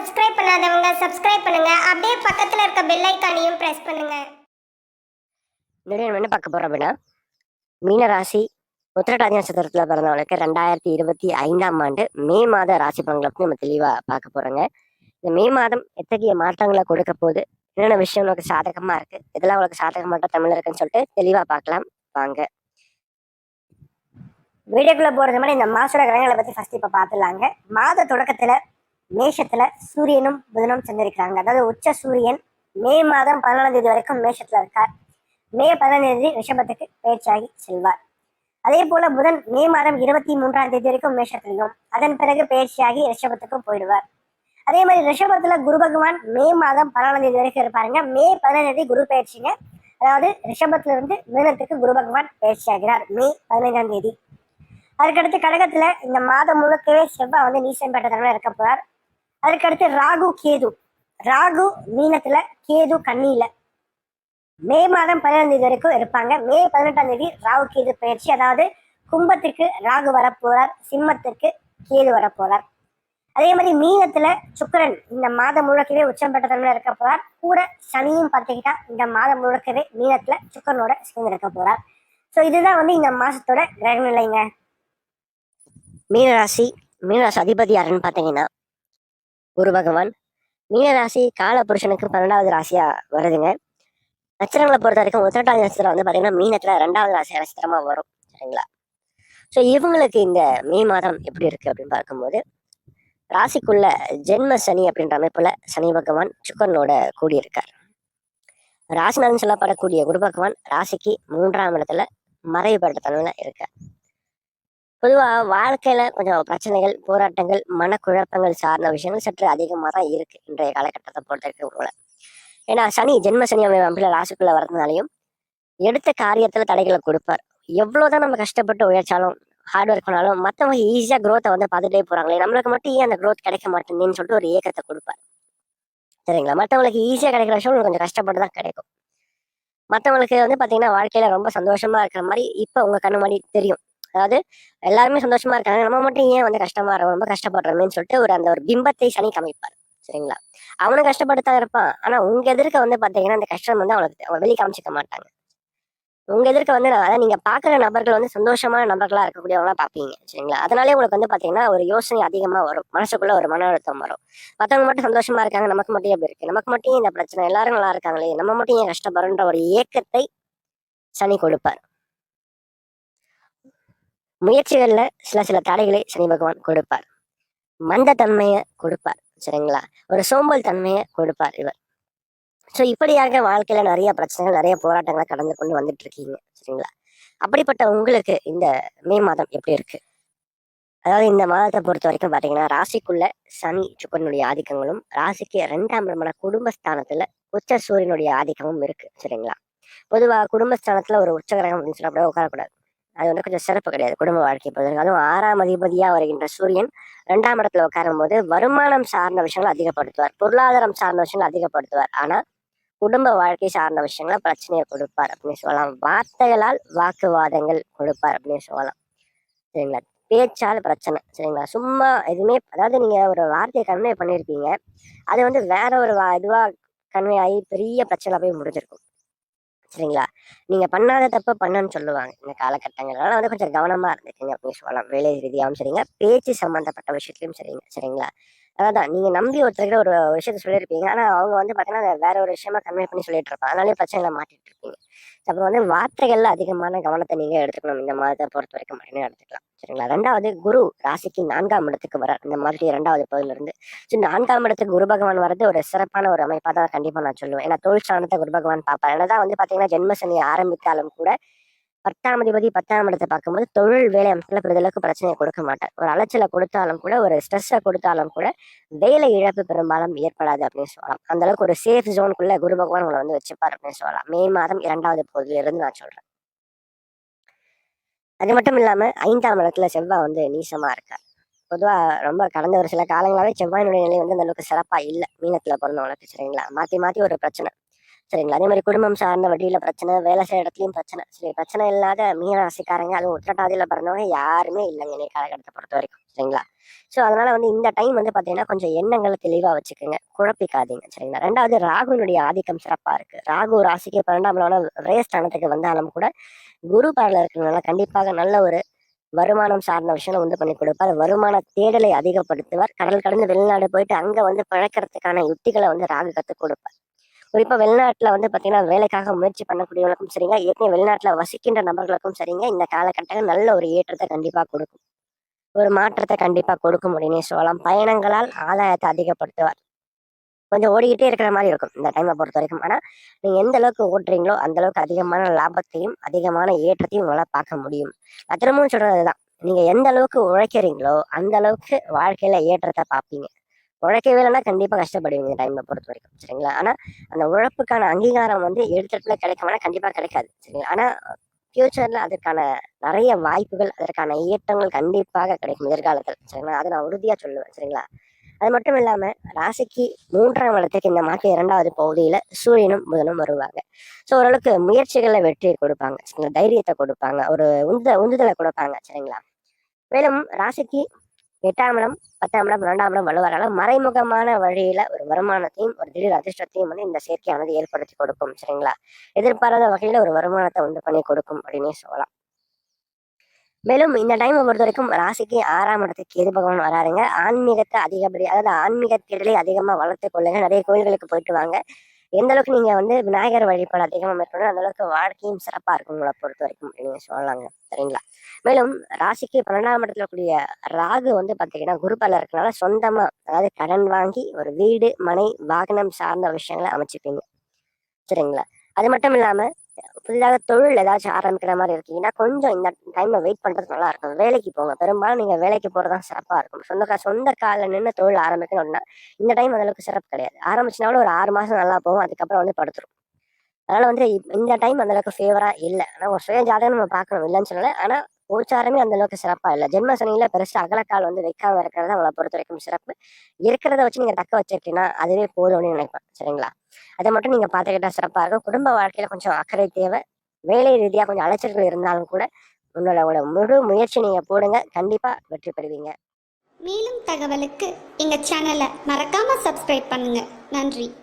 Subscribe பண்ணாதவங்க subscribe பண்ணுங்க. அப்படியே பக்கத்துல இருக்க பெல் ஐக்கானையும் பிரஸ் பண்ணுங்க. இந்த என்ன பார்க்க போறோம் அப்படின்னா மீன ராசி உத்திரட்டாதி நட்சத்திரத்தில் பிறந்தவங்களுக்கு ரெண்டாயிரத்தி இருபத்தி ஐந்தாம் ஆண்டு மே மாத ராசி பலன்களை நம்ம தெளிவாக பார்க்க போறோங்க. இந்த மே மாதம் எத்தகைய மாற்றங்களை கொடுக்க போகுது? என்னென்ன விஷயம் உங்களுக்கு சாதகமா இருக்கு? இதெல்லாம் உங்களுக்கு மட்டும் தமிழ் இருக்குன்னு சொல்லிட்டு தெளிவாக பார்க்கலாம். வாங்க. வீடியோக்குள்ள போறது மாதிரி இந்த மாசோட கிரகங்களை பத்தி ஃபர்ஸ்ட் இப்ப பார்த்துலாங்க மாத தொடக்கத்துல மேஷத்துல சூரியனும் புதனும் சந்திருக்கிறாங்க. அதாவது உச்ச சூரியன் மே மாதம் பதினாலாம் தேதி வரைக்கும் மேஷத்துல இருக்கார். மே பதினாலாம் தேதி ரிஷபத்துக்கு பேச்சாகி செல்வார். அதே போல புதன் மே மாதம் இருபத்தி மூன்றாம் தேதி வரைக்கும் மேஷத்திலையும் அதன் பிறகு பயிற்சியாகி ரிஷபத்துக்கும் போயிடுவார். அதே மாதிரி ரிஷபத்துல குரு பகவான் மே மாதம் பதினாலாம் தேதி வரைக்கும் இருப்பாருங்க. மே பதினாம் தேதி குரு பயிற்சிங்க அதாவது ரிஷபத்துல இருந்து மீனத்துக்கு குரு பகவான் பயிற்சி ஆகிறார் மே பதினைந்தாம் தேதி. அதுக்கடுத்து கடகத்துல இந்த மாதம் முழுக்கவே செவ்வாய் வந்து நீசம் பெற்ற இருக்க போறார். அதுக்கடுத்து ராகு கேது. ராகு மீனத்துல கேது கண்ணியில மே மாதம் பதினாம் தேதி வரைக்கும் இருப்பாங்க. மே பதினெட்டாம் தேதி ராகு கேது பயிற்சி. அதாவது கும்பத்திற்கு ராகு வரப்போறார் சிம்மத்திற்கு கேது வரப்போறார். அதே மாதிரி மீனத்துல சுக்கிரன் இந்த மாதம் முழுக்கவே உச்சம் பெற்ற தன்மையில இருக்க போறார். கூட சனியும் பார்த்துக்கிட்டா இந்த மாதம் முழுக்கவே மீனத்துல சுக்கரனோட சேர்ந்து இருக்க போறார். ஸோ இதுதான் வந்து இந்த மாசத்தோட கிரக நிலைங்க மீனராசி மீனராசி அதிபதி யாருன்னு பார்த்தீங்கன்னா குரு பகவான் மீனராசி கால புருஷனுக்கு பன்னெண்டாவது ராசியா வருதுங்க. நட்சத்திரங்களை பொறுத்த வரைக்கும் உத்திரட்டாதி நட்சத்திரம் வந்து பார்த்தீங்கன்னா மீனத்துல ரெண்டாவது ராசி நட்சத்திரமா வரும். சரிங்களா? ஸோ இவங்களுக்கு இந்த மே மாதம் எப்படி இருக்கு அப்படின்னு பார்க்கும்போது ராசிக்குள்ள ஜென்ம சனி அப்படின்ற அமைப்புல சனி பகவான் சுக்கரனோட கூடியிருக்கார். ராசிநாதன் சொல்லப்படக்கூடிய குரு பகவான் ராசிக்கு மூன்றாம் இடத்துல மறைவுபட்ட தன்மையில இருக்கார். பொதுவாக வாழ்க்கையில கொஞ்சம் பிரச்சனைகள் போராட்டங்கள் மனக்குழப்பங்கள் சார்ந்த விஷயங்கள் சற்று அதிகமாக தான் இருக்கு இன்றைய காலகட்டத்தை பொறுத்த வரைக்கும் ஏன்னா சனி ஜென்ம சனி அமைப்புல ராசிக்குள்ள வரதுனாலையும் எடுத்த காரியத்துல தடைகளை கொடுப்பார். எவ்வளவுதான் நம்ம கஷ்டப்பட்டு உழைச்சாலும் ஹார்ட் ஒர்க் பண்ணாலும் மற்றவங்க ஈஸியாக க்ரோத்தை வந்து பார்த்துட்டே போறாங்களே நம்மளுக்கு மட்டும் ஏன் அந்த க்ரோத் கிடைக்க மாட்டேங்குதுன்னு சொல்லிட்டு ஒரு ஏக்கத்தை கொடுப்பார். சரிங்களா? மற்றவங்களுக்கு ஈஸியாக கிடைக்கிற விஷயம் கொஞ்சம் கஷ்டப்பட்டு தான் கிடைக்கும். மற்றவங்களுக்கு வந்து பார்த்தீங்கன்னா வாழ்க்கையில ரொம்ப சந்தோஷமா இருக்கிற மாதிரி இப்போ உங்க கண்ணு மாதிரி தெரியும். அதாவது எல்லாருமே சந்தோஷமா இருக்காங்க. நம்ம மட்டும் ஏன் வந்து கஷ்டமா இருக்கோம்? ரொம்ப கஷ்டப்படுறோமேன்னு சொல்லிட்டு ஒரு அந்த ஒரு பிம்பத்தை சனி காமிப்பார். சரிங்களா? அவனும் கஷ்டப்பட்டு தான் இருப்பான். ஆனா உங்க எதிர்க்க வந்து பாத்தீங்கன்னா அந்த கஷ்டம் வந்து அவனுக்கு அவங்க வெளியே காமிச்சிக்க மாட்டாங்க. உங்க எதிர்க்க வந்து அதாவது நீங்க பாக்குற நபர்கள் வந்து சந்தோஷமான நபர்களா இருக்கக்கூடியவங்களா பாப்பீங்க. சரிங்களா? அதனாலே உங்களுக்கு வந்து பாத்தீங்கன்னா ஒரு யோசனை அதிகமா வரும். மனசுக்குள்ள ஒரு மன அழுத்தம் வரும். மத்தவங்க மட்டும் சந்தோஷமா இருக்காங்க. நமக்கு மட்டும் எப்படி இருக்கு? நமக்கு மட்டும் இந்த பிரச்சனை? எல்லாரும் நல்லா இருக்காங்களே? நம்ம மட்டும் ஏன் கஷ்டப்படுறோன்ற ஒரு ஏக்கத்தை சனி கொடுப்பார். முயற்சிகள்ல சில சில தடைகளை சனி பகவான் கொடுப்பார். மந்தத்தன்மையை கொடுப்பார் சரிங்களா? ஒரு சோம்பல் தன்மையை கொடுப்பார் இவர். ஸோ இப்படியாக வாழ்க்கையில நிறைய பிரச்சனைகள் நிறைய போராட்டங்களை கடந்து கொண்டு வந்துட்டு இருக்கீங்க சரிங்களா? அப்படிப்பட்ட உங்களுக்கு இந்த மே மாதம் எப்படி இருக்கு? அதாவது இந்த மாதத்தை பொறுத்த வரைக்கும் பாத்தீங்கன்னா ராசிக்குள்ள சனி சுக்கரனுடைய ஆதிக்கங்களும் ராசிக்கு ரெண்டாம் இடமான குடும்பஸ்தானத்துல உச்ச சூரியனுடைய ஆதிக்கமும் இருக்கு சரிங்களா? பொதுவா குடும்பஸ்தானத்துல ஒரு உச்ச கிரகம் அப்படின்னு சொல்ல உட்காரக்கூடாது. அது வந்து கொஞ்சம் சிறப்பு கிடையாது குடும்ப வாழ்க்கை பொறுத்த அதுவும் ஆறாம் அதிபதியாக வருகின்ற சூரியன் ரெண்டாம் இடத்துல உட்காரும் போது வருமானம் சார்ந்த விஷயங்களை அதிகப்படுத்துவார். பொருளாதாரம் சார்ந்த விஷயங்களை அதிகப்படுத்துவார். ஆனா குடும்ப வாழ்க்கை சார்ந்த விஷயங்களை பிரச்சனையை கொடுப்பார் அப்படின்னு சொல்லலாம். வார்த்தைகளால் வாக்குவாதங்கள் கொடுப்பார் அப்படின்னு சொல்லலாம். சரிங்களா? பேச்சால் பிரச்சனை. சரிங்களா? சும்மா எதுவுமே அதாவது நீங்க ஒரு வார்த்தையை கன்வே பண்ணியிருப்பீங்க. அது வந்து வேற ஒரு வா- இதுவா கன்வே ஆகி பெரிய பிரச்சனை போய் முடிஞ்சிருக்கும். சரிங்களா? நீங்க பண்ணாத தப்பு பண்ணன்னு சொல்லுவாங்க. இந்த காலகட்டங்கள் வந்து கொஞ்சம் கவனமா இருந்துக்கங்க அப்படின்னு சொல்லலாம். வேலை ரீதியாகவும் சரிங்க. பேச்சு சம்பந்தப்பட்ட விஷயத்திலும் சரிங்க. சரிங்களா? அதான் நீங்க நம்பி ஒருத்தர்கிட்ட ஒரு விஷயத்த சொல்லியிருப்பீங்க. ஆனா அவங்க வந்து பாத்தீங்கன்னா வேற ஒரு விஷயமா கன்வே பண்ணி சொல்லிட்டு இருப்பாங்க அதனாலே பிரச்சனைகளை மாட்டிட்டு இருப்பீங்க அப்புறம் வந்து வார்த்தைகள்ல அதிகமான கவனத்தை நீங்க எடுத்துக்கணும். இந்த மாதத்தை பொறுத்த வரைக்கும் அப்படின்னு எடுத்துக்கலாம். சரிங்களா? ரெண்டாவது குரு ராசிக்கு நான்காம் இடத்துக்கு வர இந்த மாதிரி இரண்டாவது பகுதியில இருந்து ஸோ நான்காம் இடத்துக்கு குரு பகவான் வரது ஒரு சிறப்பான ஒரு அமைப்பாக தான் கண்டிப்பா நான் சொல்லுவேன். ஏன்னா தொழில் சாணத்தை குரு பகவான் பார்ப்பேன் ஏன்னா தான் வந்து பாத்தீங்கன்னா ஜென்மசனி ஆரம்பித்தாலும் கூட பத்தாம் அதிபதி பத்தாம் இடத்தை பார்க்கும்போது தொழில் வேலை அமைப்புல பெரிதளவுக்கு பிரச்சனையை கொடுக்க மாட்டார். ஒரு அலைச்சலை கொடுத்தாலும் கூட ஒரு ஸ்ட்ரெஸ்ஸை கொடுத்தாலும் கூட வேலை இழப்பு பெரும்பாலும் ஏற்படாது அப்படின்னு சொல்லலாம். அந்த அளவுக்கு ஒரு சேஃப் ஜோனுக்குள்ள குரு பகவான் உங்களை வந்து வச்சுப்பார் அப்படின்னு சொல்லலாம். மே மாதம் இரண்டாவது பகுதியில இருந்து நான் சொல்றேன். அது மட்டும் இல்லாம ஐந்தாம் இடத்துல செவ்வாய் வந்து நீசமா இருக்கார். பொதுவா ரொம்ப கடந்த ஒரு சில காலங்களாவே செவ்வாயினுடைய நிலை வந்து அந்த அளவுக்கு சிறப்பா இல்லை. மீனத்துல பிறந்தவங்களுக்கு சரிங்களா? மாத்தி மாத்தி ஒரு பிரச்சனை. சரிங்களா? அதே மாதிரி குடும்பம் சார்ந்த வட்டியில பிரச்சனை வேலை செய்யற இடத்துலயும் பிரச்சனை. சரி பிரச்சனை இல்லாத மீனராசிக்காரங்க அதுவும் உத்திரட்டாதியில பிறந்தவங்க யாருமே இல்லைங்க இன்னைக்கு காலகட்டத்தை பொறுத்த வரைக்கும். சரிங்களா? ஸோ அதனால வந்து இந்த டைம் வந்து பார்த்தீங்கன்னா கொஞ்சம் எண்ணங்களை தெளிவாக வச்சுக்கோங்க. குழப்பிக்காதீங்க. சரிங்களா? ரெண்டாவது ராகுனுடைய ஆதிக்கம் சிறப்பாக இருக்கு. ராகு ராசிக்கு பன்னெண்டாம் ரேஸ்தானத்துக்கு வந்தாலும் கூட குரு பாடல இருக்கிறதுனால கண்டிப்பாக நல்ல ஒரு வருமானம் சார்ந்த விஷயம் உண்டு பண்ணி கொடுப்பார். வருமான தேடலை அதிகப்படுத்துவார். கடல் கடந்து வெளிநாடு போயிட்டு அங்க வந்து பழக்கிறதுக்கான யுக்திகளை வந்து ராகு கற்றுக் கொடுப்பார். குறிப்பாக வெளிநாட்டுல வந்து பார்த்தீங்கன்னா வேலைக்காக முயற்சி பண்ணக்கூடியவங்களுக்கும் சரிங்க. ஏற்கனவே வெளிநாட்டில் வசிக்கின்ற நபர்களுக்கும் சரிங்க. இந்த காலகட்டங்கள் நல்ல ஒரு ஏற்றத்தை கண்டிப்பாக கொடுக்கும். ஒரு மாற்றத்தை கண்டிப்பாக கொடுக்க முடியும்னே சொல்லலாம். பயணங்களால் ஆதாயத்தை அதிகப்படுத்துவார். கொஞ்சம் ஓடிக்கிட்டே இருக்கிற மாதிரி இருக்கும் இந்த டைமை பொறுத்த வரைக்கும். ஆனால் நீங்க எந்த அளவுக்கு ஓட்டுறீங்களோ அந்த அளவுக்கு அதிகமான லாபத்தையும் அதிகமான ஏற்றத்தையும் உங்களால் பார்க்க முடியும். நான் திரும்பவும் சொல்றதுதான். நீங்க எந்த அளவுக்கு உழைக்கிறீங்களோ அந்த அளவுக்கு வாழ்க்கையில ஏற்றத்தை பார்ப்பீங்க. உழைக்கவே இல்லைன்னா கண்டிப்பா கஷ்டப்படுவீங்க இந்த டைமை பொறுத்த வரைக்கும் சரிங்களா? ஆனா அந்த உழைப்புக்கான அங்கீகாரம் வந்து எடுத்துட்டுல கிடைக்குமானா கண்டிப்பா கிடைக்காது. சரிங்களா? ஆனா ஃப்யூச்சரில் அதற்கான நிறைய வாய்ப்புகள் அதற்கான ஏற்றங்கள் கண்டிப்பாக கிடைக்கும் எதிர்காலத்தில். சரிங்களா? அதை நான் உறுதியா சொல்லுவேன். சரிங்களா? அது மட்டும் இல்லாம ராசிக்கு மூன்றாம் இடத்துக்கு இந்த மாற்றம் இரண்டாவது பகுதியில சூரியனும் புதனும் வருவாங்க. ஸோ ஓரளவுக்கு முயற்சிகளை வெற்றி கொடுப்பாங்க. சரிங்களா? தைரியத்தை கொடுப்பாங்க. ஒரு உந்த உந்துதலை கொடுப்பாங்க. சரிங்களா? மேலும் ராசிக்கு எட்டாம் இடம் பத்தாம் இடம் இரண்டாம் இடம் வலுவரால மறைமுகமான வழியில ஒரு வருமானத்தையும் ஒரு திடீர் அதிர்ஷ்டத்தையும் வந்து இந்த சேர்க்கையானது ஏற்படுத்தி கொடுக்கும் சரிங்களா? எதிர்பாராத வகையில ஒரு வருமானத்தை உண்டு பண்ணி கொடுக்கும் அப்படின்னே சொல்லலாம். மேலும் இந்த டைம் பொறுத்த வரைக்கும் ராசிக்கு ஆறாம் இடத்துக்கு கேது பகவான் வராருங்க. ஆன்மீகத்தை அதிகப்படி அதாவது ஆன்மீக தேடலை அதிகமா வளர்த்து கொள்ளுங்க. நிறைய கோயில்களுக்கு போயிட்டு வாங்க. எந்த அளவுக்கு நீங்க வந்து விநாயகர் வழிபாடு அதிகமாக மேற்கொண்டு அந்த அளவுக்கு வாழ்க்கையும் சிறப்பா இருக்கும் உங்களை பொறுத்த வரைக்கும் நீங்க சொல்லலாங்க. சரிங்களா? மேலும் ராசிக்கு பன்னெண்டாம் இடத்துல கூடிய ராகு வந்து பாத்தீங்கன்னா குருபால இருக்கனால சொந்தமா அதாவது கடன் வாங்கி ஒரு வீடு மனை வாகனம் சார்ந்த விஷயங்களை அமைச்சுப்பீங்க. சரிங்களா? அது மட்டும் இல்லாம புதிதாக தொழில் ஏதாச்சும் ஆரம்பிக்கிற மாதிரி இருக்கீங்கன்னா கொஞ்சம் இந்த டைம்ல வெயிட் பண்றது நல்லா இருக்கும் வேலைக்கு போங்க. பெரும்பாலும் நீங்க வேலைக்கு போறதுதான் சிறப்பா இருக்கும் சொந்த கா சொந்த காலில் நின்று தொழில் ஆரம்பிக்கணும்னா இந்த டைம் அந்த அளவுக்கு சிறப்பு கிடையாது. ஆரம்பிச்சினாலும் ஒரு ஆறு மாசம் நல்லா போகும். அதுக்கப்புறம் வந்து படுத்துரும். அதனால வந்து இந்த டைம் அந்த அளவுக்கு ஃபேவரா இல்லை. ஆனா ஒரு சுய ஜாதகம் நம்ம பார்க்கணும். இல்லைன்னு சொல்லலை. ஆனா உச்சாரமே அந்த அளவுக்கு சிறப்பா இல்லை. ஜென்ம சனியில அகலக்கால் வந்து வைக்காம இருக்கிறது அவளை பொறுத்த வரைக்கும் சிறப்பு. இருக்கிறத வச்சு நீங்க தக்க வச்சிருக்கீங்கன்னா அதுவே போதும்னு நினைப்பேன். சரிங்களா? அதை மட்டும் நீங்க பார்த்துக்கிட்டா சிறப்பா இருக்கும். குடும்ப வாழ்க்கையில கொஞ்சம் அக்கறை தேவை. வேலை ரீதியா கொஞ்சம் அலைச்சல்கள் இருந்தாலும் கூட உன்னோட உங்களோட முழு முயற்சி நீங்க போடுங்க. கண்டிப்பா வெற்றி பெறுவீங்க. மேலும் தகவலுக்கு எங்கள் சேனலை மறக்காமல் சப்ஸ்கிரைப் பண்ணுங்கள் நன்றி.